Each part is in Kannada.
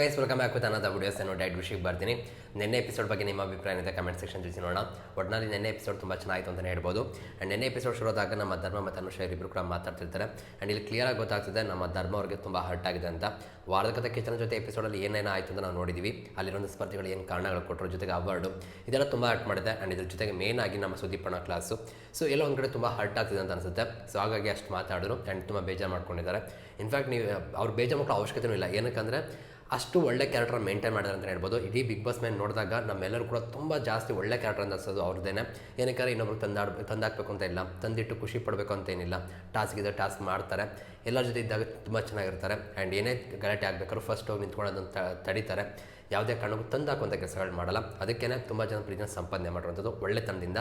Guys welcome back with another videos ಏನೋ ಡೈಟ್ ವಿಷಯಕ್ಕೆ ಬರ್ತೀನಿ. ನಿನ್ನೆ ಎಪಿಸೋಡ್ ಬಗ್ಗೆ ನಿಮ್ಮ ಅಭಿಪ್ರಾಯ ಇದೆ ಕಮೆಂಟ್ ಸೆಕ್ಷನ್ ತಿಳಿಸಿ ನೋಡೋಣ. ಒಟ್ಟಿನಲ್ಲಿ ನಿನ್ನೆ ಎಪಿಸೋಡ್ ತುಂಬ ಚೆನ್ನಾಗಿತ್ತು ಅಂತಲೇ ಹೇಳ್ಬೋದು. ಆ್ಯಂಡ್ ನಿನ್ನೆ ಎಪಿಸೋಡ್ ಶುರುವಾದಾಗ ನಮ್ಮ ಧರ್ಮ ಮತ್ತು ಅನುಷ ಇಬ್ಬರು ಕೂಡ ಮಾತಾಡ್ತಿರ್ತಾರೆ. ಆ್ಯಂಡ್ ಇಲ್ಲಿ ಕ್ಲಿಯರಾಗಿ ಗೊತ್ತಾಗ್ತದೆ, ನಮ್ಮ ಧರ್ಮ ಅವ್ರಿಗೆ ತುಂಬ ಹರ್ಟ್ ಆಗಿದೆ ಅಂತ. ವಾರದ ಕಥೆ ಕಿಚನ್ ಜೊತೆ ಎಪಿಸೋಡಲ್ಲಿ ಏನೇನು ಆಯಿತು ಅಂತ ನಾವು ನೋಡಿದ್ವಿ. ಅಲ್ಲಿರೋ ಸ್ಪರ್ಧಿಗಳು ಏನು ಕಾರಣಗಳು ಕೊಟ್ಟರು ಜೊತೆಗೆ ಅವಾರ್ಡು ಇದೆಲ್ಲ ತುಂಬ ಹರ್ಟ್ ಮಾಡಿದೆ. ಆ್ಯಂಡ್ ಇದ್ರ ಜೊತೆಗೆ ಮೇನ್ ಆಗಿ ನಮ್ಮ ಸುದೀಪಣ್ಣ ಕ್ಲಾಸು ಸೊ ಎಲ್ಲ ಒಂದು ಕಡೆ ತುಂಬ ಹರ್ಟ್ ಆಗ್ತಿದೆ ಅಂತ ಅನಿಸುತ್ತೆ. ಸೊ ಹಾಗಾಗಿ ಅಷ್ಟು ಮಾತಾಡಿದ್ರು. ಆ್ಯಂಡ್ ತುಂಬ ಬೇಜಾರು ಮಾಡ್ಕೊಂಡಿದ್ದಾರೆ. ಇನ್ಫ್ಯಾಕ್ಟ್ ನೀವು, ಅವ್ರು ಬೇಜಾರು ಮಾಡ್ಕೊಳ್ಳೋ ಅವಶ್ಯಕತೆಯೂ ಇಲ್ಲ. ಏನಕ್ಕಂದರೆ ಅಷ್ಟು ಒಳ್ಳೆ ಕ್ಯಾರೆಕ್ಟರ್ ಮೇಂಟೈನ್ ಮಾಡಿದ್ರೆ ಅಂತ ಹೇಳ್ಬೋದು. ಇಡೀ ಬಿಗ್ ಬಾಸ್ ಮ್ಯಾನ್ ನೋಡಿದಾಗ ನಮ್ಮೆಲ್ಲರೂ ಕೂಡ ತುಂಬ ಜಾಸ್ತಿ ಒಳ್ಳೆ ಕ್ಯಾರೆಕ್ಟರ್ ಅಂತ ಅನ್ಸೋದು ಅವ್ರದ್ದೇನೆ ಏನಕ್ಕೆ ಇನ್ನೊಬ್ರು ತಂದಾಡ್ ತಂದಾಕ್ಬೇಕು ಅಂತ ಇಲ್ಲ. ತಂದಿಟ್ಟು ಖುಷಿ ಪಡಬೇಕು ಅಂತ ಏನಿಲ್ಲ. ಟಾಸ್ಕ್ ಇದ್ದರೆ ಟಾಸ್ಕ್ ಮಾಡ್ತಾರೆ. ಎಲ್ಲರ ಜೊತೆ ಇದ್ದಾಗ ತುಂಬ ಚೆನ್ನಾಗಿರ್ತಾರೆ. ಆ್ಯಂಡ್ ಏನೇ ಗಲಾಟೆ ಆಗಬೇಕಾದ್ರೂ ಫಸ್ಟ್ ಹೋಗಿ ತ- ತಡೀತಾರೆ. ಯಾವುದೇ ಕಾರಣಕ್ಕೂ ತಂದು ಹಾಕುವಂಥ ಕೆಲಸಗಳು ಮಾಡಲ್ಲ. ಅದಕ್ಕೇ ತುಂಬ ಜನ ಪ್ರೀತಿನ ಸಂಪಾದನೆ ಮಾಡಿರುವಂಥದ್ದು ಒಳ್ಳೆತನದಿಂದ.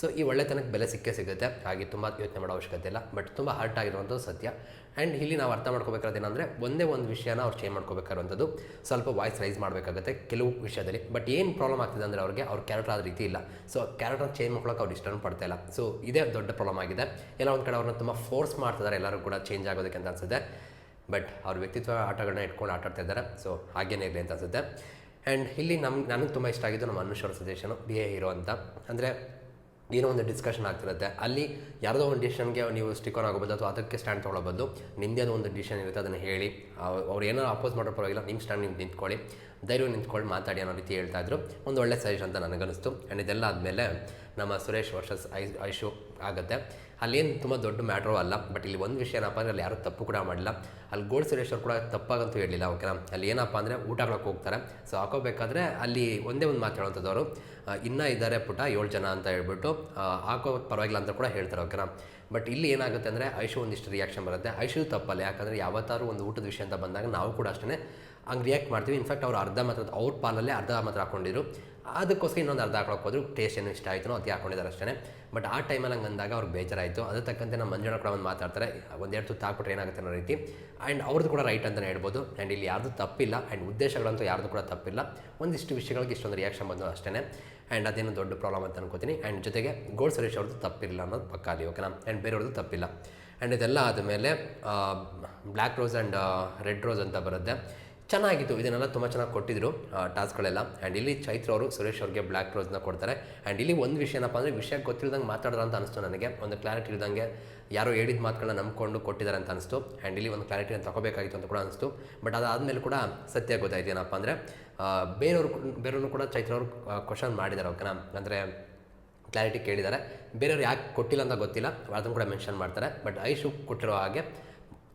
ಸೊ ಈ ಒಳ್ಳೆತನಕ್ಕೆ ಬೆಲೆ ಸಿಕ್ಕೇ ಸಿಗುತ್ತೆ. ಹಾಗೆ ತುಂಬ ಯೋಚನೆ ಮಾಡೋ ಅವಶ್ಯಕತೆ ಇಲ್ಲ. ಬಟ್ ತುಂಬ ಹರ್ಟ್ ಆಗಿರುವಂಥದ್ದು ಸತ್ಯ. ಆ್ಯಂಡ್ ಇಲ್ಲಿ ನಾವು ಅರ್ಥ ಮಾಡ್ಕೋಬೇಕಾದ್ರೆ ಏನಂದರೆ, ಒಂದೇ ಒಂದು ವಿಷಯನ ಅವ್ರು ಚೇಂಜ್ ಮಾಡ್ಕೋಬೇಕಾದಂಥದ್ದು ಸ್ವಲ್ಪ ವಾಯ್ಸ್ ರೈಸ್ ಮಾಡಬೇಕಾಗುತ್ತೆ ಕೆಲವು ವಿಷಯದಲ್ಲಿ. ಬಟ್ ಏನು ಪ್ರಾಬ್ಲಮ್ ಆಗ್ತಿದೆ ಅಂದರೆ ಅವ್ರಿಗೆ ಅವ್ರ ಕ್ಯಾರೆಕ್ಟರ್ ಆದ ರೀತಿ ಇಲ್ಲ. ಸೊ ಕ್ಯಾರೆಕ್ಟರ್ ಚೇಂಜ್ ಮಾಡ್ಕೊಳ್ಳೋಕೆ ಅವ್ರು ಇಷ್ಟನೂ ಪಡ್ತಾ ಇಲ್ಲ. ಸೊ ಇದೇ ದೊಡ್ಡ ಪ್ರಾಬ್ಲಮ್ ಆಗಿದೆ. ಎಲ್ಲ ಒಂದು ಕಡೆ ಅವ್ರನ್ನ ತುಂಬ ಫೋರ್ಸ್ ಮಾಡ್ತಿದ್ದಾರೆ ಎಲ್ಲರೂ ಕೂಡ ಚೇಂಜ್ ಆಗೋದಕ್ಕೆ ಅಂತ ಅನ್ಸುತ್ತೆ. ಬಟ್ ಅವ್ರ ವ್ಯಕ್ತಿತ್ವ ಆಟಗಳನ್ನ ಇಟ್ಕೊಂಡು ಆಟ ಆಡ್ತಾ ಇದ್ದಾರೆ. ಸೊ ಹಾಗೇನೇ ಇರಲಿ ಅಂತ ಅನ್ಸುತ್ತೆ. ಆ್ಯಂಡ್ ಇಲ್ಲಿ ನಮ್ಮ ನನಗೆ ತುಂಬ ಇಷ್ಟ ಆಗಿದ್ದು ನಮ್ಮ Anushwara suggestion be a hero ಅಂತ. ಅಂದರೆ ಏನೋ ಒಂದು ಡಿಸ್ಕಷನ್ ಆಗ್ತಿರುತ್ತೆ. ಅಲ್ಲಿ ಯಾರದೋ ಒಂದು ಡಿಸಿಷನ್ಗೆ ನೀವು ಸ್ಟಿಕ್ ಆನ್ ಆಗೋಬೋದು ಅಥವಾ ಅದಕ್ಕೆ ಸ್ಟ್ಯಾಂಡ್ ತೊಗೊಳ್ಬೋದು ನಿಮ್ಮದೇ ಒಂದು ಡಿಸಿಷನ್ ಇರುತ್ತೆ, ಅದನ್ನು ಹೇಳಿ. ಅವ್- ಅವ್ರು ಏನೋ ಅಪೋಸ್ ಮಾಡೋ ಪರವಾಗಿಲ್ಲ ನಿಮ್ಮ ಸ್ಟ್ಯಾಂಡ್ ನೀವು ನಿಂತ್ಕೊಳ್ಳಿ. ಧೈರ್ಯ ನಿಂತ್ಕೊಳ್ಳಿ, ಮಾತಾಡಿ ಅನ್ನೋ ರೀತಿ ಹೇಳ್ತಾ ಇದ್ರು. ಒಂದು ಒಳ್ಳೆ ಸಜೆಷನ್ ಅಂತ ನನಗನ್ನಿಸ್ತು. ಆ್ಯಂಡ್ ಇದೆಲ್ಲ ಆದಮೇಲೆ ನಮ್ಮ ಸುರೇಶ್ ವರ್ಷಸ್ ಐ ಐಶು ಆಗುತ್ತೆ. ಅಲ್ಲೇನು ತುಂಬ ದೊಡ್ಡ ಮ್ಯಾಟ್ರೂ ಅಲ್ಲ, ಬಟ್ ಇಲ್ಲಿ ಒಂದು ವಿಷಯ ಏನಪ್ಪ ಅಂದರೆ ಅಲ್ಲಿ ಯಾರೂ ತಪ್ಪು ಕೂಡ ಮಾಡಿಲ್ಲ. ಅಲ್ಲಿ ಗೋಲ್ಡ್ ಸುರೇಶ್ವರ್ ಅವ್ರು ಕೂಡ ತಪ್ಪಾಗಂತೂ ಹೇಳಿಲ್ಲ ಓಕೆನಾ? ಅಲ್ಲಿ ಏನಪ್ಪ ಅಂದರೆ ಊಟ ಹಾಕೋಕೆ ಹೋಗ್ತಾರೆ. ಸೊ ಹಾಕೋಬೇಕಾದ್ರೆ ಅಲ್ಲಿ ಒಂದೇ ಒಂದು ಮಾತು ಹೇಳುವಂಥದ್ದು ಇನ್ನೂ ಇದ್ದಾರೆ ಪುಟ ಏಳು ಜನ ಅಂತ ಹೇಳ್ಬಿಟ್ಟು ಹಾಕೋ ಪರವಾಗಿಲ್ಲ ಅಂತ ಕೂಡ ಹೇಳ್ತಾರೆ, ಓಕೆನಾ? ಬಟ್ ಇಲ್ಲಿ ಏನಾಗುತ್ತೆ ಅಂದರೆ ಐಶು ಒಂದಿಷ್ಟು ರಿಯಾಕ್ಷನ್ ಬರುತ್ತೆ. ಐಶು ತಪ್ಪಲ್ಲ, ಯಾಕಂದರೆ ಯಾವತ್ತಾರು ಒಂದು ಊಟದ ವಿಷಯ ಅಂತ ಬಂದಾಗ ನಾವು ಕೂಡ ಅಷ್ಟೇ ಹಂಗೆ ರಿಯಾಕ್ಟ್ ಮಾಡ್ತೀವಿ. ಇನ್ಫ್ಯಾಕ್ಟ್ ಅವ್ರು ಅರ್ಧ ಮಾತ್ರ, ಅವ್ರ ಪಾಲಲ್ಲೇ ಅರ್ಧ ಮಾತ್ರ ಹಾಕೊಂಡಿದ್ರು. ಅದಕ್ಕೋಸ್ಕರ ಇನ್ನೊಂದು ಅರ್ಧ ಹಾಕೊಳಕ್ಕೆ ಹೋದ್ರು ಟೇಸ್ಟ್ ಏನು ಇಷ್ಟ ಆಯಿತು ಅದಕ್ಕೆ ಹಾಕೊಂಡಿದ್ದಾರೆ ಅಷ್ಟೇ ಬಟ್ ಆ ಟೈಮಲ್ಲಿ ಹಂಗೆ ಅಂದಾಗ ಅವ್ರಿಗೆ ಬೇಜಾರಾಯಿತು. ಅದ್ರ ತಕ್ಕಂತೆ ನಮ್ಮ ಮಂಜುಳ ಕೂಡ ಒಂದು ಮಾತಾಡ್ತಾರೆ, ಒಂದೆರಡು ತುತ್ತು ಹಾಕ್ಬಿಟ್ರೆ ಏನಾಗುತ್ತೆ ಅನ್ನೋ ರೀತಿ. ಆ್ಯಂಡ್ ಅವ್ರದ್ದು ಕೂಡ ರೈಟ್ ಅಂತಲೇ ಹೇಳ್ಬೋದು. ಆ್ಯಂಡ್ ಇಲ್ಲಿ ಯಾರ್ದು ತಪ್ಪಿಲ್ಲ. ಆ್ಯಂಡ್ ಉದ್ದೇಶಗಳಂತೂ ಯಾರ್ದು ಕೂಡ ತಪ್ಪಿಲ್ಲ. ಒಂದಿಷ್ಟು ವಿಷಯಗಳಿಗೆ ಇಷ್ಟೊಂದು ರಿಯಾಕ್ಷನ್ ಬಂದು ಅಷ್ಟೇ ಆ್ಯಂಡ್ ಅದೇನು ದೊಡ್ಡ ಪ್ರಾಬ್ಲಮ್ ಅಂತ ಅನ್ಕೋತೀನಿ. ಆ್ಯಂಡ್ ಜೊತೆಗೆ ಗೋಲ್ಡ್ ಸುರೇಶ್ ಅವ್ರದ್ದು ತಪ್ಪಿಲ್ಲ ಅನ್ನೋದು ಪಕ್ಕ ಅಲ್ಲಿ ಓಕೆನಾ ಆ್ಯಂಡ್ ಬೇರೆಯವ್ರದ್ದು ತಪ್ಪಿಲ್ಲ. ಆ್ಯಂಡ್ ಇದೆಲ್ಲ ಆದಮೇಲೆ black rose and red rose ಅಂತ ಬರುತ್ತೆ. ಚೆನ್ನಾಗಿತ್ತು ಇದನ್ನೆಲ್ಲ ತುಂಬ ಚೆನ್ನಾಗಿ ಕೊಟ್ಟಿದ್ರು ಟಾಸ್ಕ್ಗಳೆಲ್ಲ. ಆ್ಯಂಡ್ ಇಲ್ಲಿ ಚೈತ್ರ ಅವರು, ಸುರೇಶ್ ಅವ್ರಿಗೆ ಬ್ಲ್ಯಾಕ್ ರೋಸ್ನ ಕೊಡ್ತಾರೆ. ಆ್ಯಂಡ್ ಇಲ್ಲಿ ಒಂದು ವಿಷಯ ಏನಪ್ಪ ಅಂದರೆ, ವಿಷಯ ಗೊತ್ತಿಲ್ದಂಗೆ ಮಾತಾಡೋರು ಅಂತ ಅನಿಸ್ತು ನನಗೆ. ಒಂದು ಕ್ಲಾರಿಟಿ ಇಲ್ದಂಗೆ ಯಾರೋ ಹೇಳಿದ ಮಾತುಗಳನ್ನ ನಂಬ್ಕೊಂಡು ಕೊಟ್ಟಿದ್ದಾರೆ ಅಂತ ಅನಿಸ್ತು. ಆ್ಯಂಡ್ ಇಲ್ಲಿ ಒಂದು ಕ್ಲಾರಿಟಿನ ತಗೋಬೇಕಾಗಿತ್ತು ಅಂತ ಕೂಡ ಅನಿಸ್ತು. ಬಟ್ ಅದಾದಮೇಲೆ ಕೂಡ ಸತ್ಯ ಗೊತ್ತಾಯ್ತು ಏನಪ್ಪ ಅಂದರೆ ಬೇರೆಯವರು ಬೇರೆಯವರು ಕೂಡ ಚೈತ್ರ ಅವರು ಕ್ವಶನ್ ಮಾಡಿದ್ದಾರೆ ಓಕೆನಾ ಅಂದರೆ ಕ್ಲಾರಿಟಿ ಕೇಳಿದ್ದಾರೆ ಬೇರೆಯವ್ರು ಯಾಕೆ ಕೊಟ್ಟಿಲ್ಲ ಅಂತ ಗೊತ್ತಿಲ್ಲ. ಅದನ್ನು ಕೂಡ ಮೆನ್ಷನ್ ಮಾಡ್ತಾರೆ. ಬಟ್ ಐಶು ಕೊಟ್ಟಿರೋ ಹಾಗೆ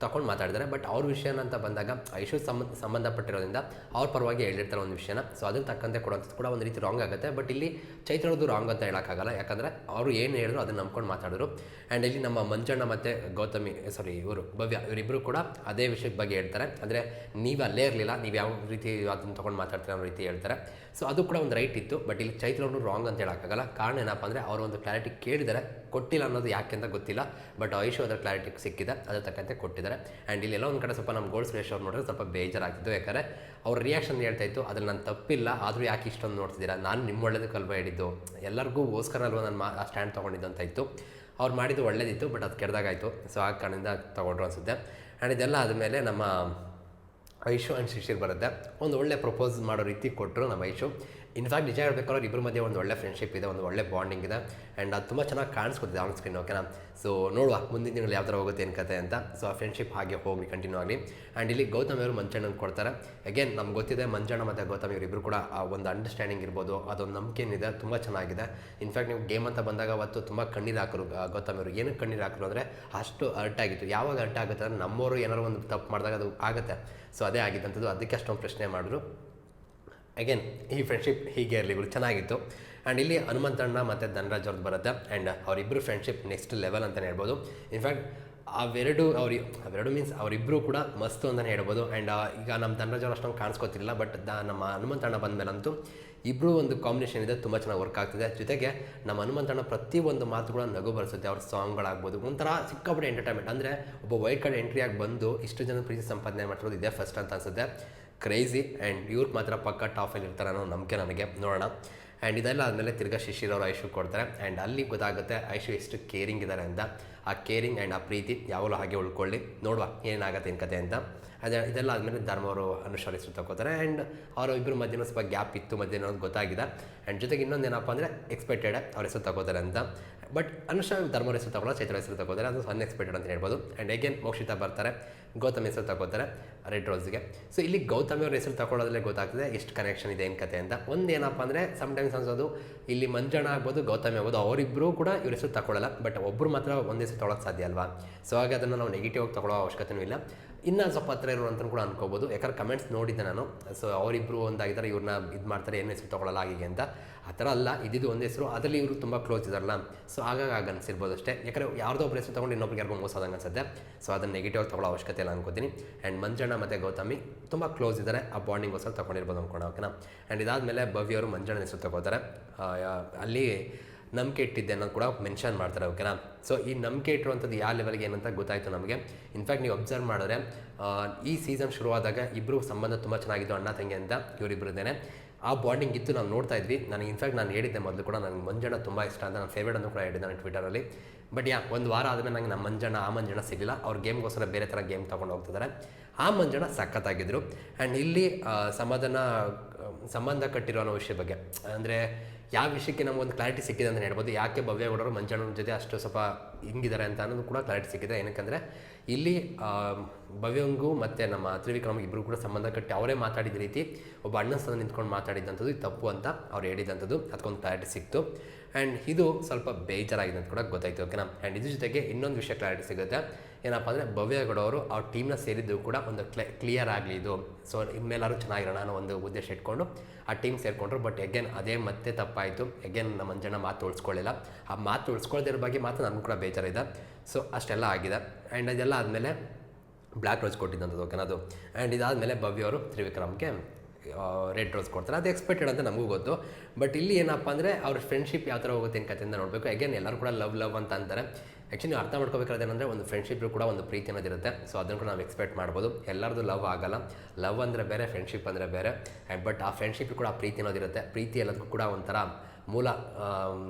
ತಗೊಂಡು ಮಾತಾಡಿದ್ದಾರೆ ಬಟ್ ಅವ್ರ ವಿಷಯನ ಅಂತ ಬಂದಾಗ, ಐಶು ಸಂಬಂಧ ಸಂಬಂಧಪಟ್ಟಿರೋದ್ರಿಂದ ಅವ್ರ ಪರವಾಗಿ ಹೇಳಿರ್ತಾರೆ ಒಂದು ವಿಷಯನ. ಸೊ ಅದಕ್ಕೆ ತಕ್ಕಂತೆ ಕೊಡೋಂಥದ್ದು ಕೂಡ ಒಂದು ರೀತಿ ರಾಂಗ್ ಆಗುತ್ತೆ. ಬಟ್ ಇಲ್ಲಿ ಚೈತ್ರದ್ದು ರಾಂಗ್ ಅಂತ ಹೇಳೋಕ್ಕಾಗಲ್ಲ. ಯಾಕಂದರೆ ಅವರು ಏನು ಹೇಳಿದ್ರು ಅದನ್ನು ನಂಬ್ಕೊಂಡು ಮಾತಾಡಿದ್ರು ಆ್ಯಂಡ್ ಇಲ್ಲಿ ನಮ್ಮ ಮಂಜಣ್ಣ ಮತ್ತು ಗೌತಮಿ ಸಾರಿ ಇವರು ಭವ್ಯ ಇವರಿಬ್ಬರು ಕೂಡ ಅದೇ ವಿಷಯದ ಬಗ್ಗೆ ಹೇಳ್ತಾರೆ. ಅಂದರೆ ನೀವು ಅಲ್ಲೇ ಇರಲಿಲ್ಲ, ನೀವು ಯಾವ ರೀತಿ ಅದನ್ನು ತೊಗೊಂಡು ಮಾತಾಡ್ತೀರ ಅನ್ನೋ ರೀತಿ ಹೇಳ್ತಾರೆ. ಸೊ ಅದು ಕೂಡ ಒಂದು ರೈಟ್ ಇತ್ತು. ಬಟ್ ಇಲ್ಲಿ ಚೈತ್ರ ಅವರು ರಾಂಗ್ ಅಂತ ಹೇಳೋಕ್ಕಾಗಲ್ಲ. ಕಾರಣ ಏನಪ್ಪ ಅಂದರೆ ಅವರು ಒಂದು ಕ್ಲಾರಿಟಿ ಕೇಳಿದ್ದಾರೆ ಕೊಟ್ಟಿಲ್ಲ ಅನ್ನೋದು ಯಾಕೆ ಅಂತ ಗೊತ್ತಿಲ್ಲ. ಬಟ್ ಐಶು ಅದರ ಕ್ಲಾರಿಟಿ ಸಿಕ್ಕಿದೆ. ಅದರ ತಕ್ಕಂತೆ ಕೊಟ್ಟಿದ್ದಾರೆ. ಆ್ಯಂಡ್ ಇಲ್ಲೆಲ್ಲ ಒಂದು ಕಡೆ ಸ್ವಲ್ಪ ನಮ್ಮ ಗೋಲ್ಡ್ ಸುರೇಶ್ ಅವ್ರು ನೋಡಿದ್ರೆ ಸ್ವಲ್ಪ ಬೇಜಾರಾಗ್ತಿತ್ತು. ಯಾಕಂದರೆ ಅವ್ರ ರಿಯಾಕ್ಷನ್ ಹೇಳ್ತಾ ಇತ್ತು, ಅದ್ರಲ್ಲಿ ನಾನು ತಪ್ಪಿಲ್ಲ, ಆದರೂ ಯಾಕೆ ಇಷ್ಟೊಂದು ನೋಡ್ತಿದ್ದೀರಾ? ನಾನು ನಿಮ್ಮ ಒಳ್ಳೇದಕ್ಕಲ್ವ ಹೇಳಿದ್ದು. ಎಲ್ಲರಿಗೂ ಓಸ್ಕರ ಅಲ್ವ ನಾನು ಮಾ ಸ್ಟ್ಯಾಂಡ್ ತೊಗೊಂಡಿದ್ದು? ಅಂತ ಇತ್ತು. ಅವ್ರು ಮಾಡಿದ್ದು ಒಳ್ಳೇದಿತ್ತು ಬಟ್ ಅದು ಕೆಡ್ದಾಗಾಯಿತು. ಸೊ ಆ ಕಾರಣದಿಂದ ತೊಗೊಂಡ್ರು ಅನಿಸುತ್ತೆ. ಆ್ಯಂಡ್ ಇದೆಲ್ಲ ಆದಮೇಲೆ ನಮ್ಮ ಐಶು ಆ್ಯಂಡ್ ಶಿಶಿರ್ ಬರುತ್ತೆ. ಒಂದು ಒಳ್ಳೆ ಪ್ರಪೋಸ್ ಮಾಡೋ ರೀತಿ ಕೊಟ್ಟರು ನಮ್ಮ ಐಶು ಇನ್ಫ್ಯಾಕ್ಟ್ ನಿಜ ಹೇಳ್ಬೇಕಾದ್ರೆ ಇಬ್ಬರ ಮಧ್ಯೆ ಒಂದು ಒಳ್ಳೆ ಫ್ರೆಂಡ್ಶಿಪ್ ಇದೆ, ಒಂದು ಒಳ್ಳೆ ಬಾಂಡಿಂಗ್ ಇದೆ. ಆ್ಯಂಡ್ ಅದು ತುಂಬ ಚೆನ್ನಾಗಿ ಕಾಣಿಸ್ಕೊತಿದೆ ಆನ್ ಸ್ಕ್ರೀನ್ ಓಕೆನಾ ಸೊ ನೋಡುವ ಮುಂದಿನ ತಿಂಗಳು ಯಾವ ಥರ ಹೋಗುತ್ತೆ ಏನು ಕತೆ ಅಂತ. ಸೊ ಆ ಫ್ರೆಂಡ್ಶಿಪ್ ಹಾಗೆ ಹೋಗಿ ಕಂಟಿನ್ಯೂ ಆಗಲಿ. ಆ್ಯಂಡ್ ಇಲ್ಲಿ ಗೌತಮ್ ಅವರು ಮಂಚಣ್ಣನ ಕೊಡ್ತಾರೆ. ಅಗೇನ್ ನಮ್ಗೆ ಗೊತ್ತಿದೆ ಮಂಜಣ್ಣ ಮತ್ತು ಗೌತಮ್ ಇವರಿಬ್ಬರು ಕೂಡ, ಆ ಒಂದು ಅಂಡರ್ಸ್ಟ್ಯಾಂಡಿಂಗ್ ಇರ್ಬೋದು, ಅದೊಂದು ನಂಬಿಕೆ ಏನಿದೆ, ತುಂಬ ಚೆನ್ನಾಗಿದೆ. ಇನ್ಫ್ಯಾಕ್ಟ್ ನೀವು ಗೇಮ್ ಅಂತ ಬಂದಾಗ ಅವತ್ತು ತುಂಬ ಕಣ್ಣೀರು ಹಾಕರು ಗೌತಮ್ ಅವರು. ಏನಕ್ಕೆ ಕಣ್ಣೀರು ಹಾಕರು ಅಂದರೆ, ಅಷ್ಟು ಅರ್ಟ್ ಆಗಿತ್ತು ಯಾವಾಗ ಅರ್ಟ್ ಆಗುತ್ತೆ ಅಂದರೆ, ನಮ್ಮವರು ಏನಾರು ಒಂದು ತಪ್ಪು ಮಾಡಿದಾಗ ಅದು ಆಗುತ್ತೆ. ಸೊ ಅದೇ ಆಗಿದ್ದಂಥದ್ದು. ಅದಕ್ಕೆ ಅಷ್ಟೊಂದು ಪ್ರಶ್ನೆ ಮಾಡಿದ್ರು. ಅಗೇನ್ ಈ ಫ್ರೆಂಡ್ಶಿಪ್ ಹೀಗೆ ಇರಲಿ ಇವರು ಚೆನ್ನಾಗಿತ್ತು. ಆ್ಯಂಡ್ ಇಲ್ಲಿ ಹನುಮಂತಣ್ಣ ಮತ್ತು ಧನರಾಜ್ ಅವ್ರದ್ದು ಬರುತ್ತೆ. ಆ್ಯಂಡ್ ಅವರಿಬ್ಬರು ಫ್ರೆಂಡ್ಶಿಪ್ ನೆಕ್ಸ್ಟ್ ಲೆವೆಲ್ ಅಂತಲೇ ಹೇಳ್ಬೋದು. ಇನ್ಫ್ಯಾಕ್ಟ್ ಅವೆರಡು ಅವ್ರಿ, ಅವೆರಡು ಮೀನ್ಸ್ ಅವರಿಬ್ಬರು ಕೂಡ ಮಸ್ತು ಅಂತಲೇ ಹೇಳ್ಬೋದು. ಆ್ಯಂಡ್ ಈಗ ನಮ್ಮ ಧನರಾಜ್ ಅವ್ರು ಅಷ್ಟೊಂದು ಕಾಣಿಸ್ಕೊತಿಲ್ಲ ಬಟ್ ದ, ನಮ್ಮ ಹನುಮಂತಣ್ಣ ಬಂದಮೇಲಂತೂ ಇಬ್ಬರು ಒಂದು ಕಾಂಬಿನೇಷನ್ ಇದೆ, ತುಂಬ ಚೆನ್ನಾಗಿ ವರ್ಕ್ ಆಗ್ತಿದೆ. ಜೊತೆಗೆ ನಮ್ಮ ಹನುಮಂತಣ್ಣ ಪ್ರತಿಯೊಂದು ಕೂಡ ನಗು ಬರೆಸುತ್ತೆ, ಅವ್ರ ಸಾಂಗ್ಗಳಾಗ್ಬೋದು ಒಂಥರ ಸಿಕ್ಕಾಪಟ್ಟೆ ಎಂಟರ್ಟೈನ್ಮೆಂಟ್ ಅಂದರೆ ಒಬ್ಬ ವೈಟ್ ಕಾರ್ಡ್ ಎಂಟ್ರಿ ಆಗಿ ಬಂದು ಇಷ್ಟು ಜನ ಪ್ರೀತಿ ಸಂಪಾದನೆ ಮಾಡಿರೋದು ಇದೇ ಫಸ್ಟ್ ಅಂತ ಅನ್ಸುತ್ತೆ. ಕ್ರೇಜಿ ಆ್ಯಂಡ್ ಇವ್ರು ಮಾತ್ರ ಪಕ್ಕ ಟಾಫಲ್ಲಿ ಇರ್ತಾರೆ ಅನ್ನೋ ನಂಬಿಕೆ ನನಗೆ. ನೋಡೋಣ. ಆ್ಯಂಡ್ ಇದೆಲ್ಲ ಆದಮೇಲೆ ತಿರ್ಗಾ ಶಿಶಿರ್ ಅವರು ಐಶು ಕೊಡ್ತಾರೆ. ಆ್ಯಂಡ್ ಅಲ್ಲಿ ಗೊತ್ತಾಗುತ್ತೆ ಐಶು ಎಷ್ಟು ಕೇರಿಂಗ್ ಇದ್ದಾರೆ ಅಂತ. ಆ ಕೇರಿಂಗ್ ಆ್ಯಂಡ್ ಆ ಪ್ರೀತಿ ಯಾವಾಗಲೂ ಹಾಗೆ ಉಳ್ಕೊಳ್ಳಿ. ನೋಡುವ ಏನಾಗುತ್ತೆ ಏನು ಕತೆ ಅಂತ. ಅದೇ ಇದೆಲ್ಲ ಆದಮೇಲೆ ಧರ್ಮ ಅವರು ಅನುಸರಿಸಿ ತಗೋತಾರೆ ಆ್ಯಂಡ್ ಅವರು ಇಬ್ಬರು ಮಧ್ಯೆ ಸ್ವಲ್ಪ ಗ್ಯಾಪ್ ಇತ್ತು ಮಧ್ಯೆ ಅನ್ನೋದು ಗೊತ್ತಾಗಿದೆ. ಆ್ಯಂಡ್ ಜೊತೆಗೆ ಇನ್ನೊಂದು ಏನಪ್ಪ ಅಂದರೆ ಎಕ್ಸ್ಪೆಕ್ಟೆಡ್ ಅವ್ರ ಹೆಸರು ತಗೋತಾರೆ ಅಂತ. ಬಟ್ ಅನುಷಾ ಧರ್ಮ ಹೆಸರು ತಗೊಳ್ಳೋ ಚೈತ್ರ ಹೆಸರು ತಗೋತಾರೆ ಅದು ಅನ್ಎಕ್ಸ್ಪೆಕ್ಟೆಡ್ ಅಂತ ಹೇಳ್ಬೋದು. ಆ್ಯಂಡ್ ಅಗೇನ್ ಮೋಕ್ಷಿತ ಬರ್ತಾರೆ. ಗೌತಮ್ ಹೆಸರು ತಗೋತಾರೆ ರೆಡ್ ರೋಸ್ಗೆ. ಸೊ ಇಲ್ಲಿ ಗೌತಮಿ ಅವ್ರ ಹೆಸರು ತಗೊಳ್ಳೋದ್ರಲ್ಲೇ ಗೊತ್ತಾಗ್ತದೆ ಎಷ್ಟು ಕನೆಕ್ಷನ್ ಇದೆ ಏನು ಕತೆ ಅಂತ. ಒಂದೇನಪ್ಪ ಅಂದರೆ ಸಮ್ಟೈಮ್ಸ್ ಅನ್ಸೋದು, ಇಲ್ಲಿ ಮಂಜಣ್ಣ ಆಗ್ಬೋದು, ಗೌತಮಿ ಆಗ್ಬೋದು ಅವರಿಬ್ಬರೂ ಕೂಡ ಇವ್ರ ಹೆಸರು ತಗೊಳ್ಳಲ್ಲ. ಬಟ್ ಒಬ್ಬರು ಮಾತ್ರ ಒಂದು ಹೆಸರು ತೊಗೊಳಕ್ಕೆ ಸಾಧ್ಯ ಅಲ್ವಾ? ಸೊ ಹಾಗೆ ಅದನ್ನು ನಾವು ನೆಗೆಟಿವ್ ಆಗಿ ತೊಗೊಳ್ಳೋ ಅವಶ್ಯಕತೆಯೂ ಇಲ್ಲ. ಇನ್ನೂ ಸ್ವಲ್ಪ ಹತ್ರ ಇರೋ ಅಂತ ಕೂಡ ಅನ್ಕೋಬೋದು. ಯಾಕಂದ್ರೆ ಕಮೆಂಟ್ಸ್ ನೋಡಿದ್ದೆ ನಾನು. ಸೊ ಅವರಿಬ್ಬರು ಒಂದಾಗಿದ್ದಾರೆ ಇವ್ರನ್ನ ಇದು ಮಾಡ್ತಾರೆ, ಏನು ಹೆಸರು ತೊಗೊಳ್ಳಲ್ಲ ಹಾಗೆ ಅಂತ. ಆ ಥರ ಅಲ್ಲ, ಇದ್ದಿದ್ದು ಒಂದು ಹೆಸರು. ಅದರಲ್ಲಿ ಇವರು ತುಂಬ ಕ್ಲೋಸ್ ಇದಾರಲ್ಲ. ಸೊ ಹಾಗಾಗಿ ಆಗ ಅನಿಸಿರ್ಬೋದು ಅಷ್ಟೇ. ಯಾಕಂದರೆ ಯಾರ್ದೋ ಒಬ್ಬರು ಹೆಸರು ತೊಗೊಂಡು ಇನ್ನೊಬ್ರಿಗೆ ಯಾರಿಗೂ ಮೋಸ ಆದಂಗೆ ಅನ್ಸುತ್ತೆ. ಸೊ ಅದನ್ನು ನೆಗೆಟಿವ್ ತೊಗೊಳ್ಳೋ ಅವಶ್ಯಕತೆ ಇಲ್ಲ ಅನ್ಕೋತೀನಿ. ಆ್ಯಂಡ್ ಮಂಜಣ್ಣ ಮತ್ತು ಗೌತಮಿ ತುಂಬ ಕ್ಲೋಸ್ ಇದ್ದಾರೆ ಆ ಬಾಂಡಿಂಗೋಸ್ಕರ ತೊಗೊಂಡಿರ್ಬೋದು ಅನ್ಕೊಂಡು ಓಕೆನಾ ಆ್ಯಂಡ್ ಇದಾದಮೇಲೆ ಭವ್ಯ ಅವರು ಮಂಜಣ್ಣ ಹೆಸರು ತಗೋತಾರೆ. ಅಲ್ಲಿ ನಂಬಿಕೆ ಇಟ್ಟಿದ್ದೆ ಅನ್ನೋದು ಕೂಡ ಮೆನ್ಷನ್ ಮಾಡ್ತಾರೆ ಓಕೆನಾ ಸೊ ಈ ನಂಬಿಕೆ ಇಟ್ಟಿರುವಂಥದ್ದು ಯಾವ ಲೆವೆಲ್ಗೆ ಏನಂತ ಗೊತ್ತಾಯಿತು ನಮಗೆ? ಇನ್ಫ್ಯಾಕ್ಟ್ ನೀವು ಅಬ್ಸರ್ವ್ ಮಾಡಿದ್ರೆ ಈ ಸೀಸನ್ ಶುರುವಾದಾಗ ಇಬ್ಬರು ಸಂಬಂಧ ತುಂಬ ಚೆನ್ನಾಗಿತ್ತು ಅಣ್ಣ ತಂಗಿ ಅಂತ ಇವರಿಬ್ಬರದೇನೆ ಆ ಬಾಂಡಿಂಗ್ ಇತ್ತು, ನಾವು ನೋಡ್ತಾ ಇದ್ವಿ. ನನಗೆ ಇನ್ಫ್ಯಾಕ್ಟ್ ನಾನು ಹೇಳಿದ್ದೆ ಮೊದಲು ಕೂಡ ನನಗೆ ಮಂಜಣ್ಣ ತುಂಬ ಇಷ್ಟ ಅಂತ, ನಾನು ಫೇವ್ರೇಟ್ ಅಂತ ಕೂಡ ಹೇಳಿದ್ದೆ ನಾನು ಟ್ವಿಟರಲ್ಲಿ ಬಟ್ ಯಾ ಒಂದು ವಾರ ಆದಮೇಲೆ ನನಗೆ ನಮ್ಮ ಮಂಜಣ್ಣ, ಆ ಮಂಜಣ್ಣ ಸಿಗಲಿಲ್ಲ. ಅವ್ರ ಗೇಮ್ಗೋಸ್ಕರ ಬೇರೆ ಥರ ಗೇಮ್ ತೊಗೊಂಡು ಹೋಗ್ತಿದ್ದಾರೆ ಆ ಮಂಜಣ್ಣ ಸಖತ್ತಾಗಿದ್ದರು ಆ್ಯಂಡ್ ಇಲ್ಲಿ ಸಮಾಧಾನ ಸಂಬಂಧ ಕಟ್ಟಿರೋ ಅನ್ನೋ ವಿಷಯ ಬಗ್ಗೆ, ಅಂದರೆ ಯಾವ ವಿಷಯಕ್ಕೆ ನಮ್ಗೆ ಒಂದು ಕ್ಲಾರಿಟಿ ಸಿಕ್ಕಿದೆ ಅಂತ ಹೇಳ್ಬೋದು. ಯಾಕೆ ಭವ್ಯಗೌಡರು ಮಂಜಣ್ಣನ ಜೊತೆ ಅಷ್ಟು ಸ್ವಲ್ಪ ಹಿಂಗಿದ್ದಾರೆ ಅಂತ ಅನ್ನೋದು ಕೂಡ ಕ್ಲಾರಿಟಿ ಸಿಕ್ಕಿದೆ. ಏನಕ್ಕಂದರೆ, ಇಲ್ಲಿ ಭವ್ಯಂಗೂ ಮತ್ತು ನಮ್ಮ ತ್ರಿವಿಕ್ರಮ್ ಇಬ್ಬರು ಕೂಡ ಸಂಬಂಧ ಕಟ್ಟಿ ಅವರೇ ಮಾತಾಡಿದ ರೀತಿ ಒಬ್ಬ ಅಣ್ಣ ಸ್ಥಾನ ನಿಂತ್ಕೊಂಡು ಮಾತಾಡಿದಂಥದ್ದು ಇದು ತಪ್ಪು ಅಂತ ಅವ್ರು ಹೇಳಿದಂಥದ್ದು. ಅದಕ್ಕೊಂದು ಕ್ಲಾರಿಟಿ ಸಿಕ್ತು. ಆ್ಯಂಡ್ ಇದು ಸ್ವಲ್ಪ ಬೇಜಾರಾಗಿದೆ ಅಂತ ಕೂಡ ಗೊತ್ತಾಯ್ತು ಓಕೆನಾ ಆ್ಯಂಡ್ ಇದ್ರ ಜೊತೆಗೆ ಇನ್ನೊಂದು ವಿಷಯ ಕ್ಲಾರಿಟಿ ಸಿಗುತ್ತೆ. ಏನಪ್ಪ ಅಂದರೆ ಭವ್ಯಗೌಡ ಅವರು ಆ ಟೀಮ್ನ ಸೇರಿದ್ದು ಕೂಡ ಒಂದು ಕ್ಲೆ ಕ್ಲಿಯರ್ ಆಗಲಿ ಇದು. ಸೊ ಇನ್ಮೇಲಾದ್ರು ಚೆನ್ನಾಗಿರೋಣ ಅನ್ನೋ ಒಂದು ಉದ್ದೇಶ ಇಟ್ಕೊಂಡು ಆ ಟೀಮ್ ಸೇರಿಕೊಂಡ್ರು. ಬಟ್ ಎಗೇನ್ ಅದೇ ಮತ್ತೆ ತಪ್ಪಾಯಿತು. ಎಗೇನ್ ನಮ್ಮ ಮಂಜಣ್ಣ ಮಾತು ಉಳಿಸ್ಕೊಳ್ಳಿಲ್ಲ. ಆ ಮಾತು ಉಳಿಸ್ಕೊಳ್ದಿರ ಬಗ್ಗೆ ಮಾತ್ರ ನನಗೂ ಕೂಡ ಬೇಜಾರಿದೆ. ಸೊ ಅಷ್ಟೆಲ್ಲ ಆಗಿದೆ. ಆ್ಯಂಡ್ ಅದೆಲ್ಲ ಆದಮೇಲೆ ಬ್ಲ್ಯಾಕ್ ರೋಸ್ ಕೊಟ್ಟಿದ್ದಂಥದ್ದು ಓಕೆನಾ ಅದು? ಆ್ಯಂಡ್ ಇದಾದಮೇಲೆ ಭವ್ಯ ಅವರು ತ್ರಿವಿಕ್ರಮ್ಗೆ ರೆಡ್ ರೋಸ್ ಕೊಡ್ತಾರೆ. ಅದು ಎಕ್ಸ್ಪೆಕ್ಟೆಡ್ ಅಂತ ನಮಗೂ ಗೊತ್ತು. ಬಟ್ ಇಲ್ಲಿ ಏನಪ್ಪ ಅಂದರೆ ಅವ್ರ ಫ್ರೆಂಡ್ಶಿಪ್ ಯಾವ ಥರ ಹೋಗುತ್ತೆ ಕಥೆಯಿಂದ ನೋಡಬೇಕು. ಅಗೇನ್ ಎಲ್ಲರೂ ಕೂಡ ಲವ್ ಲವ್ ಅಂತ ಅಂತಾರೆ. ಆ್ಯಕ್ಚುಲಿ ಅರ್ಥ ಮಾಡ್ಕೋಬೇಕಾದ್ರೆ ಏನಂದರೆ ಒಂದು ಫ್ರೆಂಡ್ಶಿಪ್ ಕೂಡ ಒಂದು ಪ್ರೀತಿ ಅನ್ನೋದಿರುತ್ತೆ ಸೊ ಅದನ್ನು ಕೂಡ ನಾವು ಎಕ್ಸ್ಪೆಕ್ಟ್ ಮಾಡ್ಬೋದು. ಎಲ್ಲರದು ಲವ್ ಆಗಲ್ಲ. ಲವ್ ಅಂದರೆ ಬೇರೆ ಫ್ರೆಂಡ್ಶಿಪ್ ಅಂದರೆ ಬೇರೆ. ಬಟ್ ಆ ಫ್ರೆಂಡ್ಶಿಪ್ ಕೂಡ ಪ್ರೀತಿ ಅನ್ನೋದಿರುತ್ತೆ ಪ್ರೀತಿ ಎಲ್ಲದಕ್ಕೂ ಕೂಡ ಒಂಥರ ಮೂಲ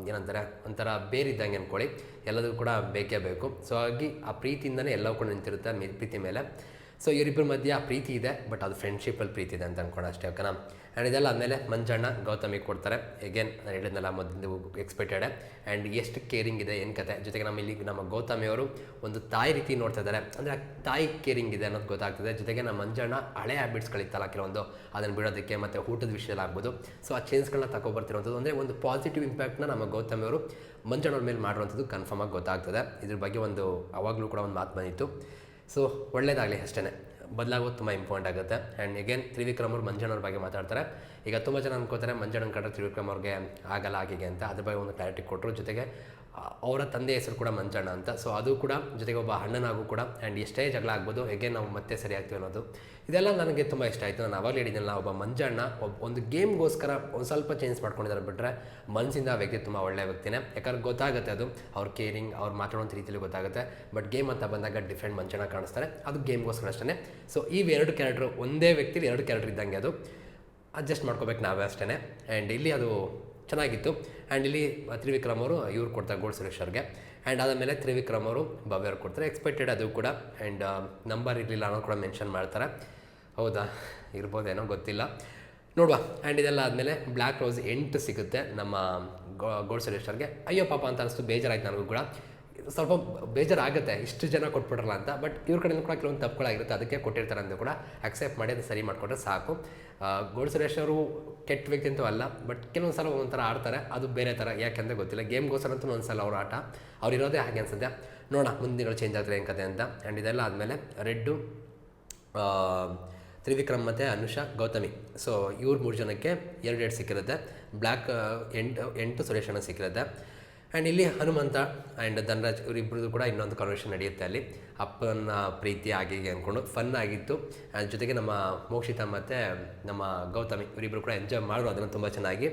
ಏನಂತಾರೆ, ಒಂಥರ ಬೇರಿದ್ದಂಗೆ ಅಂದ್ಕೊಳ್ಳಿ ಎಲ್ಲದಕ್ಕೂ ಕೂಡ ಬೇಕೇ ಬೇಕು. ಸೊ ಹಾಗಾಗಿ ಆ ಪ್ರೀತಿಯಿಂದನೇ ಎಲ್ಲವೂ ಕೂಡ ನಿಂತಿರುತ್ತೆ ಪ್ರೀತಿ ಮೇಲೆ. ಸೊ ಇವರಿಬ್ಬರ ಮಧ್ಯೆ ಆ ಪ್ರೀತಿ ಇದೆ ಬಟ್ ಅದು ಫ್ರೆಂಡ್ಶಿಪ್ಪಲ್ಲಿ ಪ್ರೀತಿ ಇದೆ ಅಂತ ಅನ್ಕೊಂಡು ಅಷ್ಟೇ ಓಕೆನಾ ಆ್ಯಂಡ್ ಇದೆಲ್ಲ ಆದಮೇಲೆ ಮಂಜಣ್ಣ ಗೌತಮಿ ಕೊಡ್ತಾರೆ. ಎಗೇನ್ ನಾನು ಹೇಳಿದ್ನಲ್ಲ ಮೊದಲು ಎಕ್ಸ್ಪೆಕ್ಟೆಡ್ ಆ್ಯಂಡ್ ಎಷ್ಟು ಕೇರಿಂಗ್ ಇದೆ, ಏನು ಕತೆ? ಜೊತೆಗೆ ನಮ್ಮ ಇಲ್ಲಿ ನಮ್ಮ ಗೌತಮಿಯವರು ಒಂದು ತಾಯಿ ರೀತಿ ನೋಡ್ತಾ ಇದ್ದಾರೆ. ಅಂದರೆ ತಾಯಿ ಕೇರಿಂಗ್ ಇದೆ ಅನ್ನೋದು ಗೊತ್ತಾಗ್ತದೆ. ಜೊತೆಗೆ ನಮ್ಮ ಮಂಜಣ್ಣ ಹಳೆ ಹ್ಯಾಬಿಟ್ಸ್ಗಳಿತ್ತಲ್ಲ ಕೆಲವೊಂದು ಅದನ್ನು ಬಿಡೋದಕ್ಕೆ ಮತ್ತು ಊಟದ ವಿಷಯದಲ್ಲಿ ಆಗ್ಬೋದು. ಸೊ ಆ ಚೇಂಜ್ಗಳನ್ನ ತಗೊಬರ್ತಿರುವಂಥದ್ದು ಅಂದರೆ ಒಂದು ಪಾಸಿಟಿವ್ ಇಂಪ್ಯಾಕ್ಟ್ನ ನಮ್ಮ ಗೌತಮಿಯವರು ಮಂಜಣ್ಣವ್ರ ಮೇಲೆ ಮಾಡಿರುವಂಥದ್ದು ಕನ್ಫರ್ಮಾಗಿ ಗೊತ್ತಾಗ್ತದೆ. ಇದ್ರ ಬಗ್ಗೆ ಒಂದು, ಅವಾಗಲೂ ಕೂಡ ಒಂದು ಮಾತು ಬಂದಿತ್ತು. ಸೊ ಒಳ್ಳೇದಾಗಲಿ ಅಷ್ಟೇ ಬದಲಾಗೋದು ತುಂಬ ಇಂಪಾರ್ಟೆಂಟ್ ಆಗುತ್ತೆ. ಆ್ಯಂಡ್ ಎಗೇನ್ ತ್ರಿವಿಕ್ರಮ್ ಅವ್ರು ಮಂಜಣ್ಣವ್ರ ಬಗ್ಗೆ ಮಾತಾಡ್ತಾರೆ. ಈಗ ತುಂಬ ಜನ ಅನ್ಕೋತಾರೆ ಮಂಜಣ್ಣನ ಕಂಡ್ರೆ ತ್ರಿವಿಕ್ರಮ್ ಅವ್ರಿಗೆ ಆಗಲ್ಲ ಆಗಿಗೆ ಅಂತ. ಅದ್ರ ಬಗ್ಗೆ ಒಂದು ಕ್ಲಾರಿಟಿ ಕೊಟ್ಟರು ಜೊತೆಗೆ ಅವರ ತಂದೆ ಹೆಸರು ಕೂಡ ಮಂಜಣ್ಣ ಅಂತ. ಸೊ ಅದು ಕೂಡ ಜೊತೆಗೆ ಒಬ್ಬ ಅಣ್ಣನಾಗೂ ಕೂಡ ಆ್ಯಂಡ್ ಎಷ್ಟೇ ಜಗಳ ಆಗ್ಬೋದು, ಹೇಗೆ ನಾವು ಮತ್ತೆ ಸರಿ ಆಗ್ತೀವಿ ಅನ್ನೋದು, ಇದೆಲ್ಲ ನನಗೆ ತುಂಬ ಇಷ್ಟ ಆಯಿತು. ನಾನು ಅವಾಗಲೇ ಹೇಳಿದ್ನಲ್ಲ ಒಬ್ಬ ಮಂಜಣ್ಣ ಒಬ್ಬ ಒಂದು ಗೇಮ್ಗೋಸ್ಕರ ಒಂದು ಸ್ವಲ್ಪ ಚೇಂಜ್ ಮಾಡ್ಕೊಂಡಿದ್ದಾರೆ ಬಿಟ್ಟರೆ ಮನಸ್ಸಿಂದ ವ್ಯಕ್ತಿ ತುಂಬ ಒಳ್ಳೆಯ ವ್ಯಕ್ತಿನೇ. ಯಾಕಂದ್ರೆ ಗೊತ್ತಾಗುತ್ತೆ ಅದು. ಅವ್ರ ಕೇರಿಂಗ್ ಅವ್ರು ಮಾತಾಡೋಂಥ ರೀತಿಯಲ್ಲಿ ಗೊತ್ತಾಗುತ್ತೆ. ಬಟ್ ಗೇಮ್ ಅಂತ ಬಂದಾಗ ಡಿಫ್ರೆಂಟ್ ಮಂಜಣ್ಣ ಕಾಣಿಸ್ತಾರೆ. ಅದು ಗೇಮ್ಗೋಸ್ಕರ ಅಷ್ಟೇ ಸೊ ಈ ಎರಡು ಕ್ಯಾರೆಕ್ಟ್ರು ಒಂದೇ ವ್ಯಕ್ತಿಲಿ ಎರಡು ಕ್ಯಾರೆಕ್ಟರ್ ಇದ್ದಂಗೆ ಅದು. ಅಡ್ಜಸ್ಟ್ ಮಾಡ್ಕೋಬೇಕು ನಾವೇ ಅಷ್ಟೇ ಆ್ಯಂಡ್ ಇಲ್ಲಿ ಅದು ಚೆನ್ನಾಗಿತ್ತು. ಆ್ಯಂಡ್ ಇಲ್ಲಿ ತ್ರಿವಿಕ್ರಮ್ ಅವರು, ಇವ್ರು ಕೊಡ್ತಾರೆ ಗೋಲ್ಡ್ ಸುರೇಶ್ವರ್ಗೆ ಆ್ಯಂಡ್ ಆದಮೇಲೆ ತ್ರಿವಿಕ್ರಮ್ ಅವರು ಭವ್ಯ ಅವ್ರು ಕೊಡ್ತಾರೆ. ಎಕ್ಸ್ಪೆಕ್ಟೆಡ್ ಅದು ಕೂಡ. ಆ್ಯಂಡ್ ನಂಬರ್ ಇರಲಿಲ್ಲ ಅನ್ನೋ ಕೂಡ ಮೆನ್ಷನ್ ಮಾಡ್ತಾರೆ. ಹೌದಾ? ಇರ್ಬೋದೇನೋ ಗೊತ್ತಿಲ್ಲ. ನೋಡುವ. ಆ್ಯಂಡ್ ಇದೆಲ್ಲ ಆದಮೇಲೆ ಬ್ಲ್ಯಾಕ್ ರೋಸ್ ಎಂಟು ಸಿಗುತ್ತೆ ನಮ್ಮ ಗೋ ಗೋಲ್ಡ್ ಸುರೇಶ್ವರ್ಗೆ ಅಯ್ಯೋ ಪಾಪ ಅಂತ ಅನಿಸ್ತು. ಬೇಜಾರಾಯ್ತು ನನಗೂ ಕೂಡ. ಸ್ವಲ್ಪ ಬೇಜಾರಾಗುತ್ತೆ, ಇಷ್ಟು ಜನ ಕೊಟ್ಬಿಟ್ರಲ್ಲ ಅಂತ. ಬಟ್ ಇವ್ರ ಕಡೆಯಿಂದ ಕೂಡ ಕೆಲವೊಂದು ತಪ್ಪುಗಳಾಗಿರುತ್ತೆ. ಅದಕ್ಕೆ ಕೊಟ್ಟಿರ್ತಾರೆ ಅಂತ ಕೂಡ ಅಕ್ಸೆಪ್ಟ್ ಮಾಡಿ ಅದು ಸರಿ ಮಾಡಿಕೊಂಡ್ರೆ ಸಾಕು. ಗೋಲ್ಡ್ ಸುರೇಶ್ ಅವರು ಕೆಟ್ಟ ವ್ಯಕ್ತಿ ಅಂತೂ ಅಲ್ಲ ಬಟ್ ಕೆಲವೊಂದು ಸಲ ಒಂಥರ ಆಡ್ತಾರೆ. ಅದು ಬೇರೆ ಥರ ಯಾಕೆಂದರೆ ಗೊತ್ತಿಲ್ಲ. ಗೇಮ್ಗೋಸ್ಕರ ಅಂತೂ ಒಂದು ಸಲ ಅವ್ರ ಆಟ. ಅವ್ರು ಇರೋದೇ ಹಾಗೆ ಅನ್ಸುತ್ತೆ. ನೋಡೋಣ, ಮುಂದಿನ ಚೇಂಜ್ ಆದರೆ ಏನು ಕತೆ ಅಂತ. ಆ್ಯಂಡ್ ಇದೆಲ್ಲ ಆದಮೇಲೆ ರೆಡ್ಡು ತ್ರಿವಿಕ್ರಮ್ ಮತ್ತು ಅನುಷಾ, ಗೌತಮಿ. ಸೊ ಇವ್ರು ಮೂರು ಜನಕ್ಕೆ ಎರಡು ಎರಡು ಸಿಕ್ಕಿರುತ್ತೆ ಬ್ಲ್ಯಾಕ್ ಎಂಟು ಎಂಟು ಸುರೇಶ್ ಅಣ್ಣ ಸಿಕ್ಕಿರುತ್ತೆ. ಆ್ಯಂಡ್ ಇಲ್ಲಿ ಹನುಮಂತ ಆ್ಯಂಡ್ ಧನರಾಜ್ ಇವರಿಬ್ಬರದ್ದು ಕೂಡ ಇನ್ನೊಂದು ಕನ್ವರ್ಷನ್ ನಡೆಯುತ್ತೆ ಅಲ್ಲಿ. ಅಪ್ಪನ ಪ್ರೀತಿ ಆಗಿ ಅಂದ್ಕೊಂಡು ಫನ್ ಆಗಿತ್ತು. ಅದ್ರ ಜೊತೆಗೆ ನಮ್ಮ ಮೋಕ್ಷಿತ ಮತ್ತು ನಮ್ಮ ಗೌತಮಿ ಇವರಿಬ್ಬರು ಕೂಡ ಎಂಜಾಯ್ ಮಾಡಿದ್ರು ಅದನ್ನು ತುಂಬ ಚೆನ್ನಾಗಿ.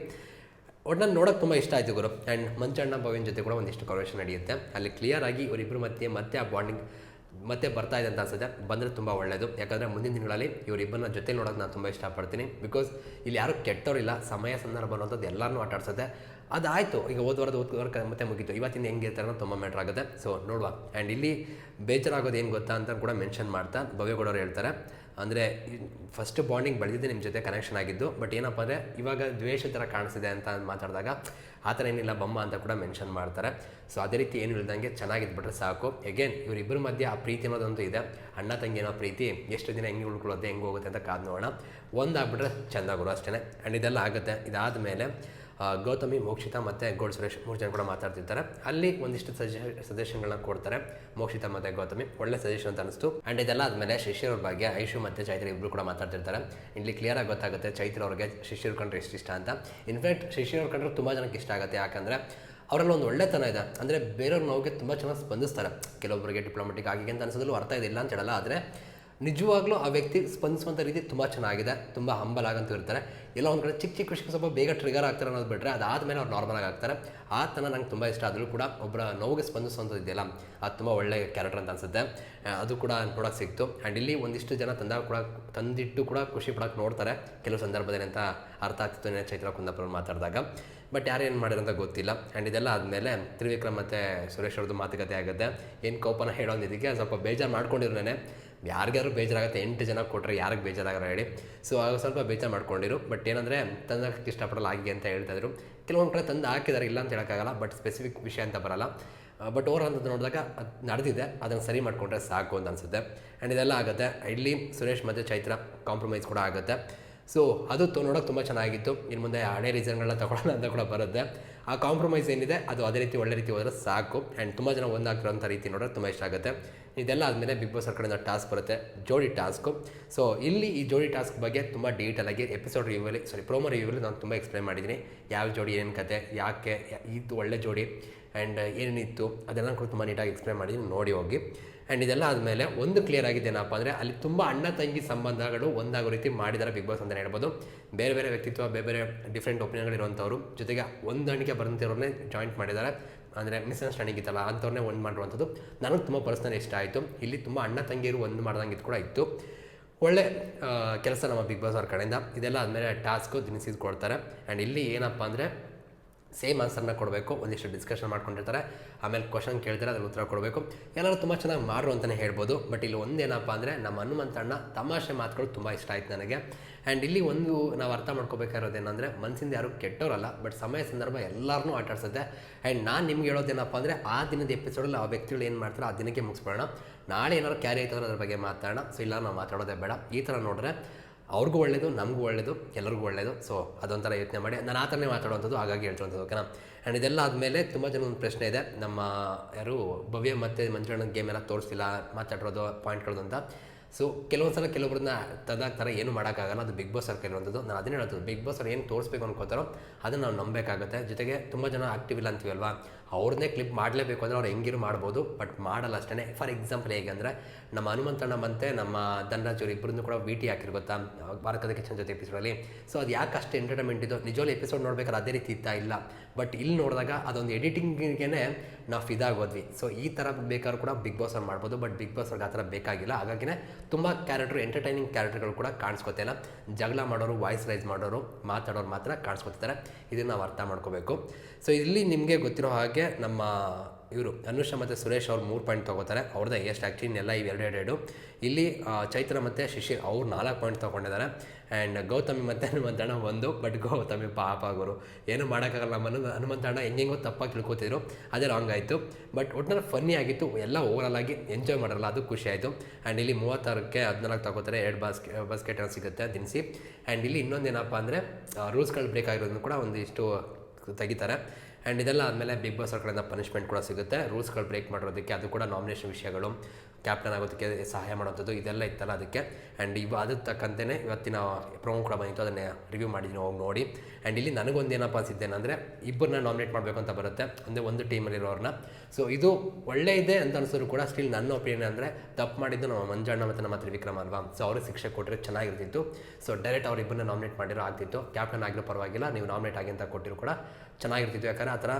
ಒಟ್ನಲ್ಲಿ ನೋಡೋಕೆ ತುಂಬ ಇಷ್ಟ ಆಯಿತು ಗುರು. ಆ್ಯಂಡ್ ಮಂಚಣ್ಣ ಭವಿನ ಜೊತೆ ಕೂಡ ಒಂದಿಷ್ಟು ಕನ್ವರ್ಷನ್ ನಡೆಯುತ್ತೆ. ಅಲ್ಲಿ ಕ್ಲಿಯರ್ ಆಗಿ ಇವರಿಬ್ಬರು ಮತ್ತೆ ಮತ್ತೆ ಆ ಬಾಂಡಿಂಗ್ ಮತ್ತೆ ಬರ್ತಾ ಇದೆ ಅಂತ ಅನ್ಸುತ್ತೆ. ಬಂದರೆ ತುಂಬ ಒಳ್ಳೆಯದು ಯಾಕಂದರೆ ಮುಂದಿನ ದಿನಗಳಲ್ಲಿ ಇವರಿಬ್ಬರನ್ನ ಜೊತೆ ನೋಡೋಕೆ ನಾನು ತುಂಬ ಇಷ್ಟಪಡ್ತೀನಿ. ಬಿಕಾಸ್ ಇಲ್ಲಿ ಯಾರು ಕೆಟ್ಟವರಿಲ್ಲ. ಸಮಯ, ಸಂದರ್ಭ ಅನ್ನೋಂಥದ್ದು ಎಲ್ಲರನ್ನೂ ಆಟ ಆಡ್ಸುತ್ತೆ ಅದಾಯಿತು. ಈಗ ಹೋದ ವಾರದ ಓದ್ ಮತ್ತೆ ಮುಗೀತು. ಇವತ್ತಿನ ಹೆಂಗಿರ್ತಾರೆ ಅನ್ನೋದು ತುಂಬ ಮ್ಯಾಟ್ರ್ ಆಗುತ್ತೆ. ಸೊ ನೋಡುವ. ಆ್ಯಂಡ್ ಇಲ್ಲಿ ಬೇಜಾರಾಗೋದು ಏನು ಗೊತ್ತಾ ಅಂತ ಕೂಡ ಮೆನ್ಷನ್ ಮಾಡ್ತಾ ಭವ್ಯಗೌಡರು ಹೇಳ್ತಾರೆ. ಅಂದರೆ ಫಸ್ಟ್ ಬಾಂಡಿಂಗ್ ಬೆಳೆದಿದ್ದೆ ನಿಮ್ಮ ಜೊತೆ ಕನೆಕ್ಷನ್ ಆಗಿದ್ದು ಬಟ್ ಏನಪ್ಪ ಅಂದರೆ, ಇವಾಗ ದ್ವೇಷ ಥರ ಕಾಣಿಸಿದೆ ಅಂತ ಮಾತಾಡಿದಾಗ ಆ ಥರ ಏನಿಲ್ಲ, ಬಮ್ಮ ಅಂತ ಕೂಡ ಮೆನ್ಷನ್ ಮಾಡ್ತಾರೆ. ಸೊ ಅದೇ ರೀತಿ ಏನು ಇಲ್ದಂಗೆ ಚೆನ್ನಾಗಿದ್ಬಿಟ್ರೆ ಸಾಕು. ಎಗೇನ್ ಇವರಿಬ್ಬರ ಮಧ್ಯೆ ಆ ಪ್ರೀತಿ ಅನ್ನೋದೊಂದು ಇದೆ. ಅಣ್ಣ ತಂಗಿ ಅನ್ನೋ ಪ್ರೀತಿ, ಎಷ್ಟು ದಿನ ಹೆಂಗೆ ಉಳ್ಕೊಳ್ಳೋದು ಹೆಂಗೆ ಹೋಗುತ್ತೆ ಅಂತ ಕಾದು ನೋಡೋಣ. ಒಂದಾಗ್ಬಿಟ್ರೆ ಚೆಂದ ಗುರು ಅಷ್ಟೇ ಆ್ಯಂಡ್ ಇದೆಲ್ಲ ಆಗುತ್ತೆ. ಇದಾದ ಮೇಲೆ ಗೌತಮಿ, ಮೋಕ್ಷಿತ ಮತ್ತು ಗೋಲ್ಡ್ ಸುರೇಶ್ ಮೂರು ಜನ ಕೂಡ ಮಾತಾಡ್ತಿರ್ತಾರೆ. ಅಲ್ಲಿ ಒಂದಿಷ್ಟು ಸಜೆ, ಸಜೆಷನ್ಗಳನ್ನ ಕೊಡ್ತಾರೆ ಮೋಕ್ಷಿತ ಮತ್ತು ಗೌತಮಿ. ಒಳ್ಳೆ ಸಜೆಷನ್ ಅಂತ ಅನಿಸ್ತು. ಆ್ಯಂಡ್ ಇದೆಲ್ಲ ಆದಮೇಲೆ ಶಿಷ್ಯರ ಬಗ್ಗೆ ಐಶು ಮತ್ತು ಚೈತ್ರ ಇಬ್ಬರು ಕೂಡ ಮಾತಾಡ್ತಿರ್ತಾರೆ. ಇಲ್ಲಿ ಕ್ಲಿಯರ್ ಆಗಿ ಗೊತ್ತಾಗುತ್ತೆ ಚೈತ್ರ ಅವ್ರಿಗೆ ಶಿಷ್ಯರು ಕಂಡ್ರೆ ಎಷ್ಟು ಇಷ್ಟ ಅಂತ. ಇನ್ಫ್ಯಾಕ್ಟ್ ಶಿಷ್ಯರು ಕಂಡ್ರೆ ತುಂಬ ಜನಕ್ಕೆ ಇಷ್ಟ ಆಗುತ್ತೆ. ಯಾಕಂದರೆ ಅವರಲ್ಲಿ ಒಂದು ಒಳ್ಳೆತನ ಇದೆ. ಅಂದರೆ ಬೇರೆಯವ್ರ ನೋವಿಗೆ ತುಂಬ ಚೆನ್ನಾಗಿ ಸ್ಪಂದಿಸ್ತಾರೆ. ಕೆಲವೊಬ್ಬರಿಗೆ ಡಿಪ್ಲೊಮೆಟಿಕ್ ಆಗಿ ಅಂತ ಅನಿಸೋದಲ್ಲೂ ಅರ್ಥ ಇದಿಲ್ಲ ಅಂತ ಹೇಳಲ್ಲ. ಆದರೆ ನಿಜವಾಗ್ಲೂ ಆ ವ್ಯಕ್ತಿ ಸ್ಪಂದಿಸುವಂಥ ರೀತಿ ತುಂಬ ಚೆನ್ನಾಗಿದೆ, ತುಂಬ ಹಂಬಲ್ ಆಗಂತೂ ಇರ್ತಾರೆ ಎಲ್ಲ ಒಂದು ಕಡೆ ಚಿಕ್ಕ ಚಿಕ್ಕ ವಿಷಯಕ್ಕೆ ಸ್ವಲ್ಪ ಬೇಗ ಟ್ರಿಗರ್ ಆಗ್ತಾರೆ ಅನ್ನೋದು ಬಿಟ್ಟರೆ ಅದಾದಮೇಲೆ ಅವ್ರು ನಾರ್ಮಲ್ ಆಗಿ ಆಗ್ತಾರೆ. ಆ ತನ ನಂಗೆ ತುಂಬ ಇಷ್ಟ, ಆದರೂ ಕೂಡ ಒಬ್ಬರ ನೋವಿಗೆ ಸ್ಪಂದಿಸುವಂಥದ್ದು ಇದೆಯಲ್ಲ, ಅದು ತುಂಬ ಒಳ್ಳೆಯ ಕ್ಯಾರೆಕ್ಟರ್ ಅಂತ ಅನಿಸುತ್ತೆ. ಅದು ಕೂಡ ನೋಡೋಕೆ ಸಿಕ್ತು. ಆ್ಯಂಡ್ ಇಲ್ಲಿ ಒಂದಿಷ್ಟು ಜನ ತಂದಾಗ ಕೂಡ, ತಂದಿಟ್ಟು ಕೂಡ ಖುಷಿ ಪಡೋಕ್ಕೆ ನೋಡ್ತಾರೆ. ಕೆಲವು ಸಂದರ್ಭದಲ್ಲಿ ಅಂತ ಅರ್ಥ ಆಗ್ತಿತ್ತು ನೇ ಚೈತ್ರ ಕುಂದಾಪುರ ಮಾತಾಡಿದಾಗ. ಬಟ್ ಯಾರು ಏನು ಮಾಡಿರಂತ ಗೊತ್ತಿಲ್ಲ. ಆ್ಯಂಡ್ ಇದೆಲ್ಲ ಆದಮೇಲೆ ತ್ರಿವಿಕ್ರಮ್ ಮತ್ತು ಸುರೇಶ್ ಅವ್ರದ್ದು ಮಾತುಕತೆ ಆಗುತ್ತೆ. ಏನು ಕೋಪನ ಹೇಳೋದಿದ್ದಕ್ಕೆ ಸ್ವಲ್ಪ ಬೇಜಾರು ಮಾಡ್ಕೊಂಡಿರು ನಾನೇ ಯಾರಿಗಾರು ಬೇಜಾರಾಗುತ್ತೆ, ಎಂಟು ಜನ ಕೊಟ್ಟರೆ ಯಾರಿಗೆ ಬೇಜಾರಾಗಲ್ಲ ಹೇಳಿ. ಸೊ ಆಗ ಸ್ವಲ್ಪ ಬೇಜಾರು ಮಾಡ್ಕೊಂಡಿರು. ಬಟ್ ಏನಂದರೆ ತಂದಕ್ಕೆ ಇಷ್ಟಪಡಲ್ಲ ಆಗಿ ಅಂತ ಹೇಳ್ತಾ ಇದ್ರು. ಕೆಲವೊಂದು ಕಡೆ ತಂದು ಹಾಕಿದ್ದಾರೆ ಇಲ್ಲ ಅಂತ ಹೇಳೋಕ್ಕಾಗಲ್ಲ. ಬಟ್ ಸ್ಪೆಸಿಫಿಕ್ ವಿಷಯ ಅಂತ ಬರಲ್ಲ. ಬಟ್ ಓವರ್ ಅಂತ ನೋಡಿದಾಗ ಅದು ನಡೆದಿದೆ. ಅದನ್ನು ಸರಿ ಮಾಡಿಕೊಂಡ್ರೆ ಸಾಕು ಅಂತ ಅನಿಸುತ್ತೆ. ಆ್ಯಂಡ್ ಇದೆಲ್ಲ ಆಗುತ್ತೆ. ಇಲ್ಲಿ ಸುರೇಶ್ ಮತ್ತು ಚೈತ್ರ ಕಾಂಪ್ರಮೈಸ್ ಕೂಡ ಆಗುತ್ತೆ. ಸೊ ಅದು ತೊ, ನೋಡೋಕೆ ತುಂಬ ಚೆನ್ನಾಗಿತ್ತು. ಇನ್ನು ಮುಂದೆ ಹಳೆ ರೀಸನ್ಗಳನ್ನ ತಗೊಳ್ಳೋಣ ಅಂತ ಕೂಡ ಬರುತ್ತೆ. ಆ ಕಾಂಪ್ರಮೈಸ್ ಏನಿದೆ, ಅದು ಅದೇ ರೀತಿ ಒಳ್ಳೆ ರೀತಿ ಹೋದರೆ ಸಾಕು. ಆ್ಯಂಡ್ ತುಂಬ ಜನ ಒಂದಾಗ್ತಿರೋಂಥ ರೀತಿ ನೋಡೋಕೆ ತುಂಬ ಇಷ್ಟ ಆಗುತ್ತೆ. ಇದೆಲ್ಲ ಆದಮೇಲೆ ಬಿಗ್ ಬಾಸ್ ಅವ್ರ ಕಡೆಯಿಂದ ಟಾಸ್ಕ್ ಬರುತ್ತೆ. ಜೋಡಿ ಟಾಸ್ಕು. ಸೊ ಇಲ್ಲಿ ಈ ಜೋಡಿ ಟಾಸ್ಕ್ ಬಗ್ಗೆ ತುಂಬ ಡೀಟೇಲ್ ಆಗಿ ಎಪಿಸೋಡ್ ರಿವ್ಯೂಲಿ ಸಾರಿ ಪ್ರೋಮೋ ರಿವ್ಯೂಲಿ ನಾನು ತುಂಬ ಎಕ್ಸ್ಪ್ಲೈನ್ ಮಾಡಿದ್ದೀನಿ. ಯಾವ ಜೋಡಿ, ಏನು ಕತೆ, ಯಾಕೆ ಇದು ಒಳ್ಳೆ ಜೋಡಿ ಆ್ಯಂಡ್ ಏನೇನಿತ್ತು, ಅದೆಲ್ಲ ಕೂಡ ತುಂಬ ನೀಟಾಗಿ ಎಕ್ಸ್ಪ್ಲೈನ್ ಮಾಡಿದ್ದೀನಿ. ನೋಡಿ ಹೋಗಿ. ಆ್ಯಂಡ್ ಇದೆಲ್ಲ ಆದಮೇಲೆ ಒಂದು ಕ್ಲಿಯರ್ ಆಗಿದೆ ಏನಪ್ಪ ಅಂದರೆ, ಅಲ್ಲಿ ತುಂಬ ಅಣ್ಣ ತಂಗಿ ಸಂಬಂಧಗಳು ಒಂದಾಗೋ ರೀತಿ ಮಾಡಿದ್ದಾರೆ ಬಿಗ್ ಬಾಸ್ ಅಂತಲೇ ಹೇಳ್ಬೋದು. ಬೇರೆ ಬೇರೆ ವ್ಯಕ್ತಿತ್ವ, ಬೇರೆ ಬೇರೆ ಡಿಫ್ರೆಂಟ್ ಒಪಿನಿಯನ್ಗಳಿರುವಂಥವ್ರು ಜೊತೆಗೆ ಹೊಂದಾಣಿಕೆ ಬರಂತಿರೋನೇ ಜಾಯಿಂಟ್ ಮಾಡಿದ್ದಾರೆ. ಅಂದರೆ ಮಿಸ್ಅಂಡರ್ಸ್ಟ್ಯಾಂಡಿಂಗ್ ಇತ್ತಲ್ಲ, ಅಂಥವ್ರನ್ನೇ ಒಂದು ಮಾಡಿರುವಂಥದ್ದು ನನಗೆ ತುಂಬ ಪರ್ಸ್ನಲ್ ಇಷ್ಟ ಆಯಿತು. ಇಲ್ಲಿ ತುಂಬ ಅಣ್ಣ ತಂಗಿಯರು ಒಂದು ಮಾಡ್ದಂಗೆ ಇದು ಕೂಡ ಇತ್ತು. ಒಳ್ಳೆ ಕೆಲಸ ನಮ್ಮ ಬಿಗ್ ಬಾಸ್ ಅವ್ರ ಕಡೆಯಿಂದ. ಇದೆಲ್ಲ ಆದಮೇಲೆ ಟಾಸ್ಕು ದಿನಸಿದ್ ಕೊಡ್ತಾರೆ. ಆ್ಯಂಡ್ ಇಲ್ಲಿ ಏನಪ್ಪ ಅಂದರೆ ಸೇಮ್ ಆನ್ಸರ್ನ ಕೊಡಬೇಕು, ಒಂದಿಷ್ಟು ಡಿಸ್ಕಷನ್ ಮಾಡ್ಕೊಂಡಿರ್ತಾರೆ, ಆಮೇಲೆ ಕ್ವಶನ್ ಕೇಳ್ತಾರೆ ಅದ್ರ ಉತ್ತರ ಕೊಡಬೇಕು. ಎಲ್ಲರೂ ತುಂಬ ಚೆನ್ನಾಗಿ ಮಾಡ್ರು ಅಂತಲೇ ಹೇಳ್ಬೋದು ಬಟ್ ಇಲ್ಲಿ ಒಂದೇನಪ್ಪ ಅಂದರೆ ನಮ್ಮ ಹನುಮಂತಣ್ಣ ತಮಾಷೆ ಮಾತುಗಳು ತುಂಬ ಇಷ್ಟ ಆಯ್ತು ನನಗೆ. ಆ್ಯಂಡ್ ಇಲ್ಲಿ ಒಂದು ನಾವು ಅರ್ಥ ಮಾಡ್ಕೋಬೇಕಾಗಿರೋದೇನೆಂದರೆ ಮನಸ್ಸಿಂದ ಯಾರು ಕೆಟ್ಟವರಲ್ಲ ಬಟ್ ಸಮಯ ಸಂದರ್ಭ ಎಲ್ಲರನ್ನೂ ಆಟಾಡ್ಸುತ್ತೆ ಆ್ಯಂಡ್ ನಾನು ನಿಮ್ಗೆ ಹೇಳೋದೇನಪ್ಪ ಅಂದರೆ, ಆ ದಿನದ ಎಪಿಸೋಡಲ್ಲಿ ಆ ವ್ಯಕ್ತಿಗಳು ಏನು ಮಾಡ್ತಾರೆ, ಆ ದಿನಕ್ಕೆ ಮುಗಿಸ್ಬಿಡೋಣ. ನಾಳೆ ಏನಾದ್ರು ಕ್ಯಾರಿ ಆಯ್ತು ಅಂದ್ರೆ ಬಗ್ಗೆ ಮಾತಾಡೋಣ. ಸೊ ಇಲ್ಲ ನಾವು ಮಾತಾಡೋದೇ ಬೇಡ. ಈ ಥರ ನೋಡಿದ್ರೆ ಅವ್ರಿಗೂ ಒಳ್ಳೆಯದು ನಮಗೂ ಒಳ್ಳೆಯದು ಎಲ್ಲರಿಗೂ ಒಳ್ಳೆಯದು ಸೊ ಅದೊಂಥರ ಯೋಚನೆ ಮಾಡಿ, ನಾನು ಆ ಥರನೇ ಮಾತಾಡುವಂಥದ್ದು, ಹಾಗಾಗಿ ಹೇಳ್ತಿರೋಂಥದ್ದು ಓಕೆನಾ ಆ್ಯಂಡ್ ಇದೆಲ್ಲ ಆದಮೇಲೆ ತುಂಬ ಜನ ಒಂದು ಪ್ರಶ್ನೆ ಇದೆ. ನಮ್ಮ ಯಾರು ಭವ್ಯ ಮತ್ತು ಮಂಜುಳನ ಗೇಮ್ ಎಲ್ಲ ತೋರಿಸ್ತಿಲ್ಲ ಮಾತಾಡಿರೋದು ಪಾಯಿಂಟ್ಗಳದ್ದು ಅಂತ. ಸೊ ಕೆಲವೊಂದು ಸಲ ಕೆಲವೊಬ್ಬರನ್ನ ಥರ ಏನು ಮಾಡೋಕ್ಕಾಗಲ್ಲ, ಅದು ಬಿಗ್ ಬಾಸ್ ಅವ್ರು ಇರುವಂಥದ್ದು. ನಾನು ಅದನ್ನೇ ಹೇಳ್ತದ್ದು ಬಿಗ್ ಬಾಸ್ ಅವ್ರು ಏನು ತೋರಿಸ್ಬೇಕು ಅನ್ಕೋತಾರೋ, ಅದನ್ನು ನಾವು ನಂಬಬೇಕಾಗುತ್ತೆ. ಜೊತೆಗೆ ತುಂಬ ಜನ ಆಕ್ಟಿವ್ ಇಲ್ಲ ಅಂತೀವಲ್ವಾ? ಅವ್ರನ್ನೇ ಕ್ಲಿಪ್ ಮಾಡಲೇಬೇಕು ಅಂದರೆ ಅವ್ರು ಹೆಂಗಿರು ಮಾಡ್ಬೋದು ಬಟ್ ಮಾಡಲ್ಲ ಅಷ್ಟೇ ಫಾರ್ ಎಕ್ಸಾಂಪಲ್ ಹೇಗೆ ಅಂದರೆ, ನಮ್ಮ ಹನುಮಂತಣ್ಣ ಮತ್ತೆ ನಮ್ಮ ಅವರು ಇಬ್ಬರನ್ನು ಕೂಡ ಭೇಟಿ ಹಾಕಿರ್ಗೊತ್ತಾ ಹಾಕಿರ್ ಗೊತ್ತಾ? ಭಾರತದ ಕಿಚನ್ ಜೊತೆ ಎಪಿಸೋಡಲ್ಲಿ ಸೊ ಅದು ಯಾಕೆ ಅಷ್ಟು ಎಂಟರ್ಟೈನ್ಮೆಂಟ್ ಇದು ನಿಜವಾಗ್ಲೂ ಎಪಿಸೋಡ್ ನೋಡ್ಬೇಕಾದ್ರೆ ಅದೇ ರೀತಿ ಇತ್ತಾ ಇಲ್ಲ. ಬಟ್ ಇಲ್ಲಿ ನೋಡಿದಾಗ ಅದೊಂದು ಎಡಿಟಿಂಗಿಗೆ ನಾವು ಫಿದಾಗೋದ್ವಿ ಸೊ ಈ ಥರ ಬೇಕಾದ್ರೂ ಕೂಡ ಬಿಗ್ ಬಾಸ್ ಅವ್ರು ಮಾಡ್ಬೋದು ಬಟ್ ಬಿಗ್ ಬಾಸ್ ಅವ್ರಿಗೆ ಆ ಥರ ಬೇಕಾಗಿಲ್ಲ. ಹಾಗಾಗಿನೇ ತುಂಬ ಕ್ಯಾರೆಕ್ಟ್ರು ಎಂಟರ್ಟೈನಿಂಗ್ ಕ್ಯಾರೆಕ್ಟರ್ಗಳು ಕೂಡ ಕಾಣಿಸ್ಕೊತಿಲ್ಲ ಜಗಳ ಮಾಡೋರು ವಾಯ್ಸ್ ರೈಸ್ ಮಾಡೋರು, ಮಾತಾಡೋರು ಮಾತ್ರ ಕಾಣಿಸ್ಕೊತಿದ್ದಾರೆ ಇದನ್ನು ನಾವು ಅರ್ಥ ಮಾಡ್ಕೋಬೇಕು. ಸೊ ಇಲ್ಲಿ ನಿಮಗೆ ಗೊತ್ತಿರೋ ಹಾಗೆ ನಮ್ಮ ಇವರು ಅನುಷ ಮತ್ತು ಸುರೇಶ್ ಅವ್ರು ಮೂರು ಪಾಯಿಂಟ್ ತೊಗೋತಾರೆ. ಅವ್ರದ್ದೇ ಎಷ್ಟು ಆ್ಯಕ್ಚುಲಿ ಎರಡು ಎರಡು ಇಲ್ಲಿ ಚೈತ್ರ ಮತ್ತು ಶಿಶಿರ್ ಅವ್ರು ನಾಲ್ಕು ಪಾಯಿಂಟ್ ತೊಗೊಂಡಿದ್ದಾರೆ. ಆ್ಯಂಡ್ ಗೌತಮಿ ಮತ್ತು ಹನುಮಂತಣ್ಣ ಒಂದು ಬಟ್ ಗೌತಮಿ ಪಾಪ ಆಗೋರು ಏನು ಮಾಡೋಕ್ಕಾಗಲ್ಲ ನಮ್ಮನ್ನು. ಹನು ಹನುಮಂತಣ್ಣ ಹೆಂಗೆಂಗೋ ತಪ್ಪಾಗಿ ತಿಳ್ಕೊತಿದ್ರು. ಅದೇ ರಾಂಗ್ ಆಯಿತು. ಬಟ್ ಒಟ್ಟಿನಲ್ಲಿ ಫನ್ನಿ ಆಗಿತ್ತು. ಎಲ್ಲ ಓವರಾಲ್ ಆಗಿ ಎಂಜಾಯ್ ಮಾಡಲ್ಲ ಅದು ಖುಷಿ ಆಯಿತು. ಆ್ಯಂಡ್ ಇಲ್ಲಿ ಮೂವತ್ತಾರಕ್ಕೆ ಹದಿನಾಲ್ಕು ತಗೋತಾರೆ. ಎರಡು ಬಾಸ್ಕೆ ಬಾಸ್ಕೆಟ್ ಸಿಗುತ್ತೆ ದಿನಸಿ. ಆ್ಯಂಡ್ ಇಲ್ಲಿ ಇನ್ನೊಂದೇನಪ್ಪ ಅಂದರೆ ರೂಲ್ಸ್ಗಳು ಬ್ರೇಕ್ ಆಗಿರೋದನ್ನು ಕೂಡ ಒಂದಿಷ್ಟು ತೆಗಿತಾರೆ. ಆ್ಯಂಡ್ ಇದೆಲ್ಲ ಆದಮೇಲೆ ಬಿಗ್ ಬಾಸ್ ಅವ್ರ ಕಡೆಯಿಂದ ಪನಿಷ್ಮೆಂಟ್ ಕೂಡ ಸಿಗುತ್ತೆ. ರೂಲ್ಸ್ಗಳು ಬ್ರೇಕ್ ಮಾಡಿರೋದಕ್ಕೆ ಅದು ಕೂಡ ನಾಮಿನೇಷನ್ ವಿಷಯಗಳು ಕ್ಯಾಪ್ಟನ್ ಆಗೋದಕ್ಕೆ ಸಹಾಯ ಮಾಡೋಂಥದ್ದು ಇದೆಲ್ಲ ಇತ್ತಲ್ಲ ಅದಕ್ಕೆ. ಆ್ಯಂಡ್ ಇವ ಅದಕ್ಕೆ ತಕ್ಕಂತೆಯೇ ಇವತ್ತಿನ ಪ್ರೊಮೋ ಕೂಡ ಬಂದಿತ್ತು. ಅದನ್ನೇ ರಿವ್ಯೂ ಮಾಡಿದ್ದೀನಿ ಹೋಗಿ ನೋಡಿ. ಆ್ಯಂಡ್ ಇಲ್ಲಿ ನನಗೊಂದು ಏನಪ್ಪ ಅನಿಸಿದ್ದೇನೆಂದರೆ ಇಬ್ಬರನ್ನ ನಾಮಿನೇಟ್ ಮಾಡಬೇಕು ಅಂತ ಬರುತ್ತೆ ಅಂದರೆ ಒಂದು ಟೀಮಲ್ಲಿರೋರನ್ನ ಸೊ ಇದು ಒಳ್ಳೆ ಇದೆ ಅಂತ ಅನಿಸಿದ್ರು ಕೂಡ ಸ್ಟಿಲ್ ನನ್ನ ಒಪಿನಿಯನ್ ಅಂದರೆ ತಪ್ಪು ಮಾಡಿದ್ದು ನಮ್ಮ ಮಂಜಣ್ಣ ಮತ್ತು ನಮ್ಮ ತ್ರಿವಿಕ್ರಮ್ ಅಲ್ವಾ? ಸೊ ಅವ್ರಿಗೆ ಶಿಕ್ಷೆ ಕೊಟ್ಟರೆ ಚೆನ್ನಾಗಿರ್ತಿತ್ತು. ಸೊ ಡೈರೆಕ್ಟ್ ಅವ್ರಿಬ್ಬರನ್ನ ನಾಮಿನೇಟ್ ಮಾಡಿರೋ ಆಗ್ತಿತ್ತು. ಕ್ಯಾಪ್ಟನ್ ಆಗಿರೋ ಪರವಾಗಿಲ್ಲ, ನೀವು ನಾಮಿನೇಟ್ ಆಗಿ ಅಂತ ಕೊಟ್ಟಿರು ಕೂಡ ಚೆನ್ನಾಗಿರ್ತಿತ್ತು ಯಾಕಂದರೆ ಆ ಥರ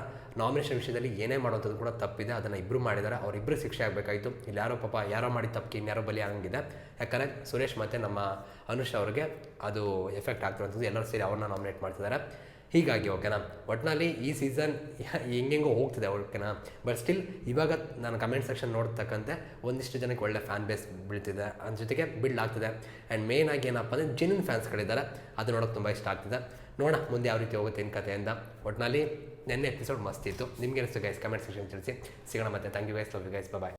ನಾಮಿನೇಷನ್ ವಿಷಯದಲ್ಲಿ ಏನೇ ಮಾಡೋಂಥದ್ದು ಕೂಡ ತಪ್ಪಿದೆ. ಅದನ್ನು ಇಬ್ಬರು ಮಾಡಿದ್ದಾರೆ. ಅವರಿಬ್ಬರು ಶಿಕ್ಷೆ ಆಗಬೇಕಾಯಿತು. ಇಲ್ಲಿ ಯಾರೋ ಪಾಪ ಯಾರೋ ಮಾಡಿ ತಪ್ಪಿಗೆ ಇನ್ಯಾರೋ ಬಲಿ ಆಗಂಗಿದೆ. ಯಾಕಂದರೆ ಸುರೇಶ್ ಮತ್ತು ನಮ್ಮ ಅನುಷ್ ಅವ್ರಿಗೆ ಅದು ಎಫೆಕ್ಟ್ ಆಗ್ತಿರೋಂಥದ್ದು ಎಲ್ಲರೂ ಸೇರಿ ಅವ್ರನ್ನ ನಾಮಿನೇಟ್ ಮಾಡ್ತಿದ್ದಾರೆ. ಹೀಗಾಗಿ ಓಕೆನಾ ಒಟ್ಟಿನಲ್ಲಿ ಈ ಸೀಸನ್ ಹೆಂಗೆಂಗೋ ಹೋಗ್ತಿದೆ ಓಕೆನಾ ಬಟ್ ಸ್ಟಿಲ್ ಇವಾಗ ನಾನು ಕಮೆಂಟ್ ಸೆಕ್ಷನ್ ನೋಡ್ತಕ್ಕಂತೆ ಒಂದಿಷ್ಟು ಜನಕ್ಕೆ ಒಳ್ಳೆ ಫ್ಯಾನ್ ಬೇಸ್ ಬೀಳ್ತಿದೆ. ಅದ್ರ ಜೊತೆಗೆ ಬಿಲ್ಡ್ ಆಗ್ತಿದೆ. ಆ್ಯಂಡ್ ಮೇನ್ ಆಗಿ ಏನಪ್ಪ ಅಂದರೆ ಜೆನ್ಯೂನ್ ಫ್ಯಾನ್ಸ್ಗಳಿದ್ದಾರೆ ಅದು ನೋಡೋಕೆ ತುಂಬ ಇಷ್ಟ ಆಗ್ತಿದೆ. ನೋಡೋಣ ಮುಂದೆ ಯಾವ ರೀತಿ ಹೋಗುತ್ತೆ ಏನು ಅಂತ. ಒಟ್ಟಿನಲ್ಲಿ ನೆನ್ನೆ ಎಪಿಸೋಡ್ ಮಸ್ತಿತ್ತು ನಿಮಗೆ ಅನಿಸ್ತು ಗೈಸ್ ಕಮೆಂಟ್ ಸೆಕ್ಷನ್ ತಿಳಿಸಿ. ಸಿಗೋಣ ಮತ್ತೆ. Thank you guys love guys bye